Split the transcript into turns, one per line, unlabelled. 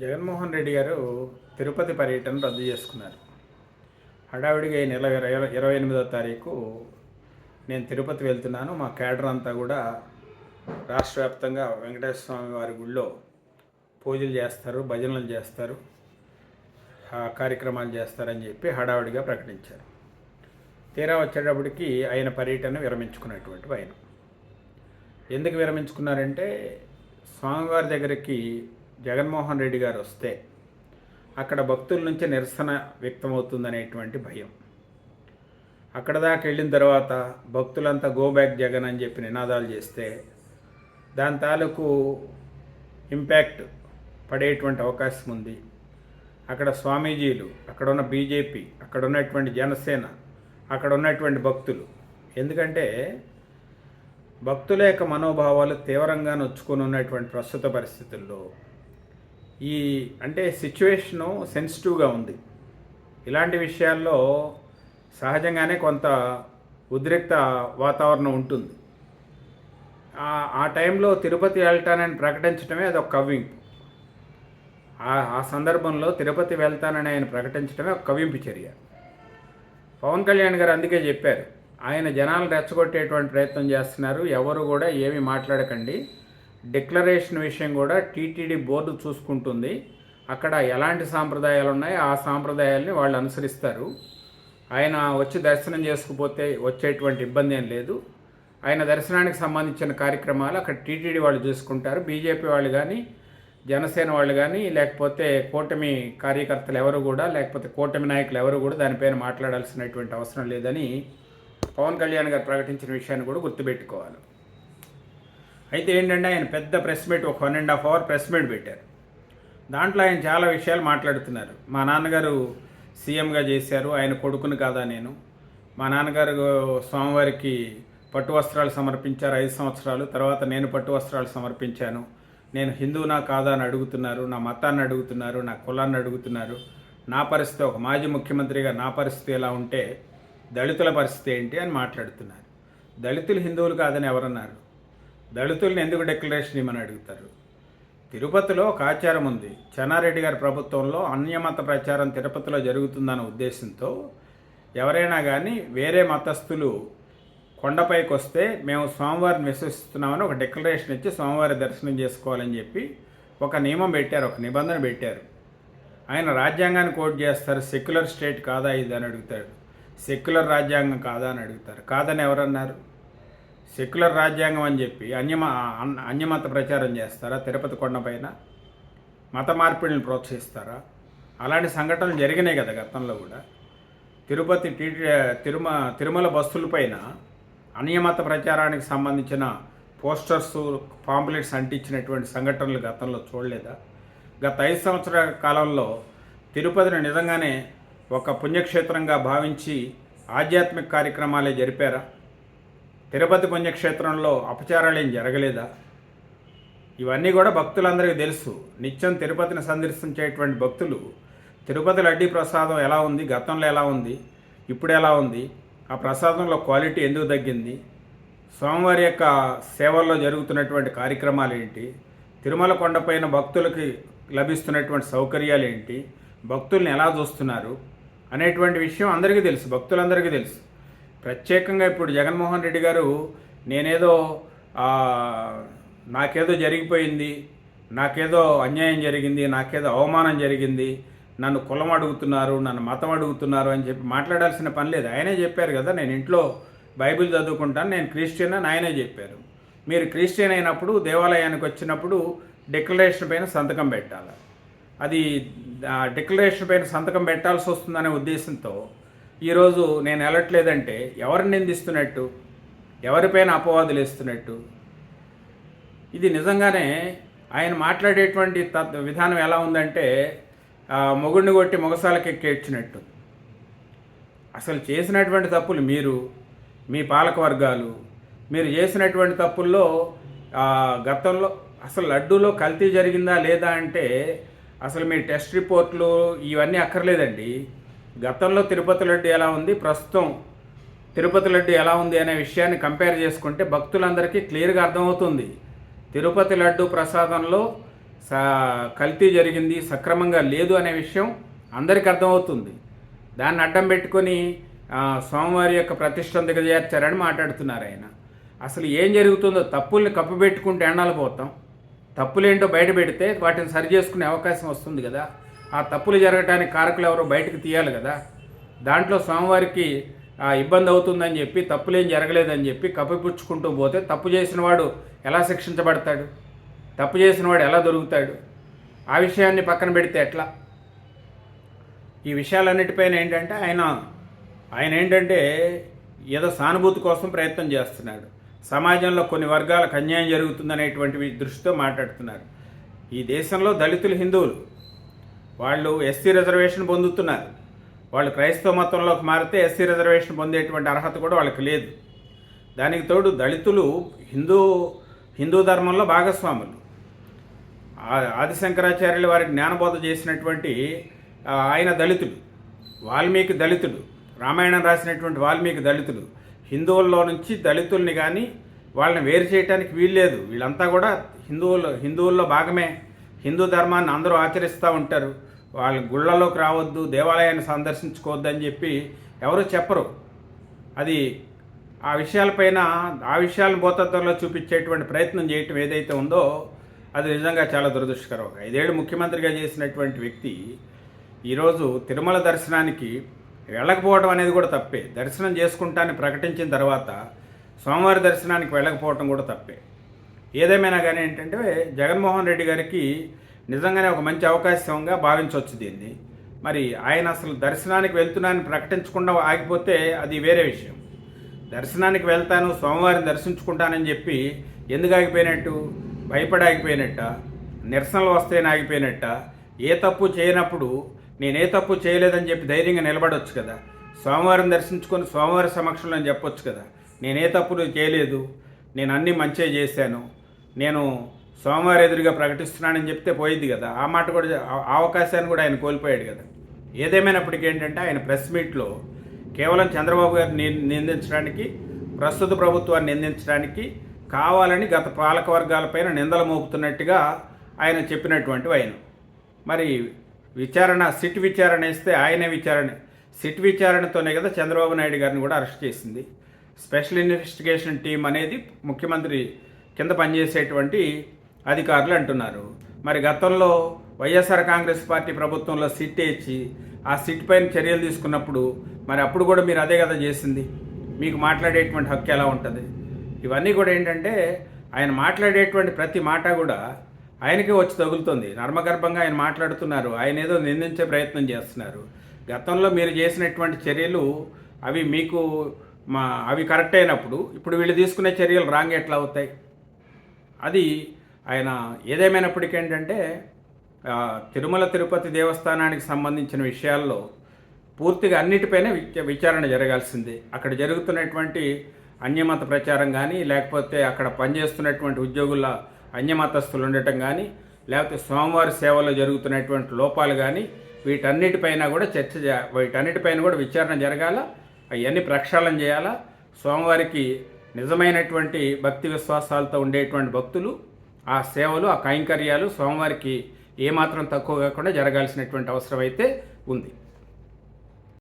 జగన్మోహన్ రెడ్డి గారు తిరుపతి పర్యటన రద్దు చేసుకున్నారు. హడావిడిగా ఈ నెల ఇరవై ఇరవై ఎనిమిదో తారీఖు నేను తిరుపతి వెళ్తున్నాను. మా కేడర్ అంతా కూడా రాష్ట్ర వ్యాప్తంగా వెంకటేశ్వర స్వామి వారి గుళ్ళో పూజలు చేస్తారు భజనలు చేస్తారు కార్యక్రమాలు చేస్తారని చెప్పి హడావిడిగా ప్రకటించారు. తీరా వచ్చేటప్పటికి ఆయన పర్యటన విరమించుకున్నటువంటి ఆయన. ఎందుకు విరమించుకున్నారంటే స్వామివారి దగ్గరికి జగన్మోహన్ రెడ్డి గారు వస్తే అక్కడ భక్తుల నుంచి నిరసన వ్యక్తమవుతుందనేటువంటి భయం. అక్కడ దాకా వెళ్ళిన తర్వాత భక్తులంతా గో బ్యాక్ జగన్ అని చెప్పి నినాదాలు చేస్తే దాని తాలూకు ఇంపాక్ట్ పడేటువంటి అవకాశం ఉంది. అక్కడ స్వామీజీలు అక్కడ ఉన్న బీజేపీ అక్కడ ఉన్నటువంటి జనసేన అక్కడ ఉన్నటువంటి భక్తులు. ఎందుకంటే భక్తుల యొక్క మనోభావాలు తీవ్రంగా నొచ్చుకొని ఉన్నటువంటి ప్రస్తుత పరిస్థితుల్లో ఈ అంటే సిచ్యువేషను సెన్సిటివ్గా ఉంది. ఇలాంటి విషయాల్లో సహజంగానే కొంత ఉద్రిక్త వాతావరణం ఉంటుంది. ఆ- టైంలో తిరుపతి వెళ్తానని ప్రకటించడమే అదొక కవ్వింపు. ఆ సందర్భంలో తిరుపతి వెళ్తానని ఆయన ప్రకటించడమే ఒక కవ్వింపు చర్య. పవన్ కళ్యాణ్ గారు అందుకే చెప్పారు ఆయన జనాలు రెచ్చగొట్టేటువంటి ప్రయత్నం చేస్తున్నారు ఎవరు కూడా ఏమీ మాట్లాడకండి డిక్లరేషన్ విషయం కూడా టీటీడీ బోర్డు చూసుకుంటుంది. అక్కడ ఎలాంటి సాంప్రదాయాలు ఉన్నాయో ఆ సాంప్రదాయాల్ని వాళ్ళు అనుసరిస్తారు. ఆయన వచ్చి దర్శనం చేసుకుపోతే వచ్చేటువంటి ఇబ్బంది ఏం లేదు. ఆయన దర్శనానికి సంబంధించిన కార్యక్రమాలు అక్కడ టీటీడీ వాళ్ళు చూసుకుంటారు. బీజేపీ వాళ్ళు కానీ జనసేన వాళ్ళు కానీ లేకపోతే కూటమి కార్యకర్తలు ఎవరు కూడా లేకపోతే కూటమి నాయకులు ఎవరు కూడా దానిపైన మాట్లాడాల్సినటువంటి అవసరం లేదని పవన్ కళ్యాణ్ గారు ప్రకటించిన విషయాన్ని కూడా గుర్తుపెట్టుకోవాలి. అయితే ఏంటంటే ఆయన పెద్ద ప్రెస్ మీట్ ఒక one and half hour press meet పెట్టారు. దాంట్లో ఆయన చాలా విషయాలు మాట్లాడుతున్నారు. మా నాన్నగారు సీఎంగా చేశారు ఆయన కొడుకుని కాదా నేను. మా నాన్నగారు స్వామివారికి పట్టు వస్త్రాలు సమర్పించారు ఐదు సంవత్సరాలు తర్వాత నేను పట్టు వస్త్రాలు సమర్పించాను. నేను హిందువునా కాదా అని అడుగుతున్నారు నా మతాన్ని అడుగుతున్నారు నా కులాన్ని అడుగుతున్నారు. నా పరిస్థితి ఒక మాజీ ముఖ్యమంత్రిగా నా పరిస్థితి ఎలా ఉంటే దళితుల పరిస్థితి ఏంటి అని మాట్లాడుతున్నారు. దళితులు హిందువులు కాదని ఎవరన్నారు? దళితుల్ని ఎందుకు డిక్లరేషన్ ఇవ్వమని అడుగుతారు? తిరుపతిలో ఒక ఆచారం ఉంది. చెన్నారెడ్డి గారి ప్రభుత్వంలో అన్యమత ప్రచారం తిరుపతిలో జరుగుతుందన్న ఉద్దేశంతో ఎవరైనా కానీ వేరే మతస్థులు కొండపైకి వస్తే మేము స్వామివారిని విశ్వసిస్తున్నామని ఒక డిక్లరేషన్ ఇచ్చి స్వామివారి దర్శనం చేసుకోవాలని చెప్పి ఒక నియమం పెట్టారు ఒక నిబంధన పెట్టారు. ఆయన రాజ్యాంగాన్ని కోట్ చేస్తారు సెక్యులర్ స్టేట్ కాదా ఇది అని అడుగుతాడు. సెక్యులర్ రాజ్యాంగం కాదా అని అడుగుతారు. కాదని ఎవరన్నారు? సెక్యులర్ రాజ్యాంగం అని చెప్పి అన్యమ అన్- అన్యమత ప్రచారం చేస్తారా? తిరుపతి కొండపైన మత మార్పిడిని ప్రోత్సహిస్తారా? అలాంటి సంఘటనలు జరిగినాయి కదా గతంలో కూడా. తిరుపతి టీటీ తిరుమ తిరుమల బస్సులపైన అన్యమత ప్రచారానికి సంబంధించిన పోస్టర్స్ పాంప్లెట్స్ అంటించినటువంటి సంఘటనలు గతంలో చూడలేదా? గత ఐదు సంవత్సరాల కాలంలో తిరుపతిని నిజంగానే ఒక పుణ్యక్షేత్రంగా భావించి ఆధ్యాత్మిక కార్యక్రమాలే జరిపారా? తిరుపతి పుణ్యక్షేత్రంలో అపచారాలు ఏం జరగలేదా? ఇవన్నీ కూడా భక్తులందరికీ తెలుసు. నిత్యం తిరుపతిని సందర్శించేటువంటి భక్తులు తిరుపతి లడ్డీ ప్రసాదం ఎలా ఉంది? గతంలో ఎలా ఉంది? ఇప్పుడు ఎలా ఉంది? ఆ ప్రసాదంలో క్వాలిటీ ఎందుకు తగ్గింది? స్వామివారి యొక్క సేవల్లో జరుగుతున్నటువంటి కార్యక్రమాలు ఏంటి? తిరుమల కొండపైన భక్తులకి లభిస్తున్నటువంటి సౌకర్యాలు ఏంటి? భక్తుల్ని ఎలా చూస్తున్నారు? అనేటువంటి విషయం అందరికీ తెలుసు. భక్తులందరికీ తెలుసు. ప్రత్యేకంగా ఇప్పుడు జగన్మోహన్ రెడ్డి గారు నేనేదో నాకేదో జరిగిపోయింది నాకేదో అన్యాయం జరిగింది నాకేదో అవమానం జరిగింది నన్ను కులం అడుగుతున్నారు నన్ను మతం అడుగుతున్నారు అని చెప్పి మాట్లాడాల్సిన పని లేదు. ఆయనే చెప్పారు కదా నేను ఇంట్లో బైబిల్ చదువుకుంటాను నేను క్రిస్టియన్ అని ఆయనే చెప్పారు. మీరు క్రిస్టియన్ అయినప్పుడు దేవాలయానికి వచ్చినప్పుడు డిక్లరేషన్ పైన సంతకం పెట్టాలి. అది డిక్లరేషన్ పైన సంతకం పెట్టాల్సి వస్తుందనే ఉద్దేశంతో ఈరోజు నేను వెళ్ళట్లేదంటే ఎవరిని నిందిస్తున్నట్టు ఎవరిపైన అపవాదులు వేస్తున్నట్టు? ఇది నిజంగానే ఆయన మాట్లాడేటువంటి తత్ విధానం ఎలా ఉందంటే మొగుడిని కొట్టి మొగసాలకి ఎక్కేడ్చినట్టు. అసలు చేసినటువంటి తప్పులు మీరు మీ పాలక వర్గాలు మీరు చేసినటువంటి తప్పుల్లో గతంలో అసలు లడ్డూలో కల్తీ జరిగిందా లేదా అంటే అసలు మీ టెస్ట్ రిపోర్ట్లు ఇవన్నీ అక్కర్లేదండి. గతంలో తిరుపతి లడ్డు ఎలా ఉంది ప్రస్తుతం తిరుపతి లడ్డు ఎలా ఉంది అనే విషయాన్ని కంపేర్ చేసుకుంటే భక్తులందరికీ క్లియర్గా అర్థమవుతుంది. తిరుపతి లడ్డు ప్రసాదంలో సా కల్తీ జరిగింది సక్రమంగా లేదు అనే విషయం అందరికీ అర్థమవుతుంది. దాన్ని అడ్డం పెట్టుకొని స్వామివారి యొక్క ప్రతిష్టం దిగజేర్చారని మాట్లాడుతున్నారు ఆయన. అసలు ఏం జరుగుతుందో తప్పుల్ని కప్పిపెట్టుకుంటే ఎండాలి పోతాం? తప్పులేంటో బయట పెడితే వాటిని సరి చేసుకునే అవకాశం వస్తుంది కదా. ఆ తప్పులు జరగటానికి కారకులు ఎవరో బయటకు తీయాలి కదా. దాంట్లో స్వామివారికి ఆ, ఇబ్బంది అవుతుందని చెప్పి తప్పులేం జరగలేదని చెప్పి కప్పిపుచ్చుకుంటూ పోతే తప్పు చేసిన వాడు ఎలా శిక్షించబడతాడు? తప్పు చేసిన వాడు ఎలా దొరుకుతాడు? ఆ విషయాన్ని పక్కన పెడితే ఎట్లా? ఈ విషయాలన్నిటిపైన ఏంటంటే ఆయన ఆయన ఏంటంటే ఏదో సానుభూతి కోసం ప్రయత్నం చేస్తున్నాడు. సమాజంలో కొన్ని వర్గాలకు అన్యాయం జరుగుతుందనేటువంటి దృష్టితో మాట్లాడుతున్నారు. ఈ దేశంలో దళితులు హిందువులు వాళ్ళు ఎస్సీ రిజర్వేషన్ పొందుతున్నారు. వాళ్ళు క్రైస్తవ మతంలోకి మారితే ఎస్సీ రిజర్వేషన్ పొందేటువంటి అర్హత కూడా వాళ్ళకి లేదు. దానికి తోడు దళితులు హిందూ హిందూ ధర్మంలో భాగస్వాములు. ఆది ఆదిశంకరాచార్యులు వారి జ్ఞానబోధ చేసినటువంటి ఆయన దళితుడు వాల్మీకి దళితుడు రామాయణం రాసినటువంటి వాల్మీకి దళితుడు హిందువుల్లో నుంచి దళితుల్ని కానీ వాళ్ళని వేరు చేయడానికి వీల్లేదు. వీళ్ళంతా కూడా హిందువులు హిందువుల్లో భాగమే. హిందూ ధర్మాన్ని అందరూ ఆచరిస్తూ ఉంటారు. వాళ్ళ గుళ్ళలోకి రావద్దు దేవాలయాన్ని సందర్శించుకోవద్దు అని చెప్పి ఎవరు చెప్పరు. అది ఆ విషయాలపైన ఆ విషయాలను భూతత్వంలో చూపించేటువంటి ప్రయత్నం చేయటం ఏదైతే ఉందో అది నిజంగా చాలా దురదృష్టకరం ఐదేళ్ళు ముఖ్యమంత్రిగా చేసినటువంటి వ్యక్తి ఈరోజు తిరుమల దర్శనానికి వెళ్ళకపోవడం అనేది కూడా తప్పే. దర్శనం చేసుకుంటానని ప్రకటించిన తర్వాత స్వామివారి దర్శనానికి వెళ్ళకపోవడం కూడా తప్పే. ఏదేమైనా కానీ ఏంటంటే జగన్మోహన్ రెడ్డి గారికి నిజంగానే ఒక మంచి అవకాశంగా భావించవచ్చు దీన్ని. మరి ఆయన అసలు దర్శనానికి వెళ్తున్నానని ప్రకటించకుండా ఆగిపోతే అది వేరే విషయం. దర్శనానికి వెళ్తాను సోమవారం దర్శించుకుంటానని చెప్పి ఎందుకు ఆగిపోయినట్టు? భయపడి ఆగిపోయినట్ట? నిరసనలు వస్తేనే ఆగిపోయినట్ట? ఏ తప్పు చేయనప్పుడు నేను ఏ తప్పు చేయలేదని చెప్పి ధైర్యంగా నిలబడవచ్చు కదా. సోమవారం దర్శించుకొని సోమవారం సమక్షంలో అని చెప్పొచ్చు కదా. నేను ఏ తప్పులు చేయలేదు. నేను అన్నీ మంచిగా చేశాను. నేను సోమవారం ఎదురుగా ప్రకటిస్తున్నానని చెప్తే పోయింది కదా. ఆ మాట కూడా ఆ- అవకాశాన్ని కూడా ఆయన కోల్పోయాడు కదా. ఏదేమైనప్పటికీ ఏంటంటే ఆయన ప్రెస్ మీట్లో కేవలం చంద్రబాబు గారిని నిందించడానికి ప్రస్తుత ప్రభుత్వాన్ని నిందించడానికి కావాలని గత పాలక వర్గాలపైన నిందలు మోపుతున్నట్టుగా ఆయన చెప్పినటువంటి ఆయన మరి విచారణ సిట్ విచారణ ఇస్తే ఆయనే విచారణ సిట్ విచారణతోనే కదా చంద్రబాబు నాయుడు గారిని కూడా అరెస్ట్ చేసింది. స్పెషల్ ఇన్వెస్టిగేషన్ టీం అనేది ముఖ్యమంత్రి కింద పనిచేసేటువంటి అధికారులు అంటున్నారు. మరి గతంలో వైఎస్ఆర్ కాంగ్రెస్ పార్టీ ప్రభుత్వంలో సిట్ ఇచ్చి ఆ సిట్ పైన చర్యలు తీసుకున్నప్పుడు మరి అప్పుడు కూడా మీరు అదే కదా చేసింది? మీకు మాట్లాడేటువంటి హక్కు ఎలా ఉంటుంది? ఇవన్నీ కూడా ఏంటంటే ఆయన మాట్లాడేటువంటి ప్రతి మాట కూడా ఆయనకే వచ్చి తగులుతుంది. నర్మగర్భంగా ఆయన మాట్లాడుతున్నారు. ఆయన ఏదో నిందించే ప్రయత్నం చేస్తున్నారు. గతంలో మీరు చేసినటువంటి చర్యలు అవి మీకు మా అవి కరెక్ట్ అయినప్పుడు ఇప్పుడు వీళ్ళు తీసుకునే చర్యలు రాంగ్ ఎట్లా అవుతాయి? అది ఆయన ఏదేమైనప్పటికీ ఏంటంటే తిరుమల తిరుపతి దేవస్థానానికి సంబంధించిన విషయాల్లో పూర్తిగా అన్నిటిపైన విచారణ జరగాల్సిందే. అక్కడ జరుగుతున్నటువంటి అన్యమత ప్రచారం కానీ లేకపోతే అక్కడ పనిచేస్తున్నటువంటి ఉద్యోగుల అన్యమతస్తులు ఉండటం కానీ లేకపోతే స్వామివారి సేవలో జరుగుతున్నటువంటి లోపాలు కానీ వీటన్నిటిపైన కూడా చర్చ వీటన్నిటిపైన కూడా విచారణ జరగాల అవన్నీ ప్రక్షాళన చేయాలా. స్వామివారికి నిజమైనటువంటి భక్తి విశ్వాసాలతో ఉండేటువంటి భక్తులు ఆ సేవలు ఆ కైంకర్యాలు స్వామివారికి ఏమాత్రం తక్కువ కాకుండా జరగాల్సినటువంటి అవసరం అయితే ఉంది.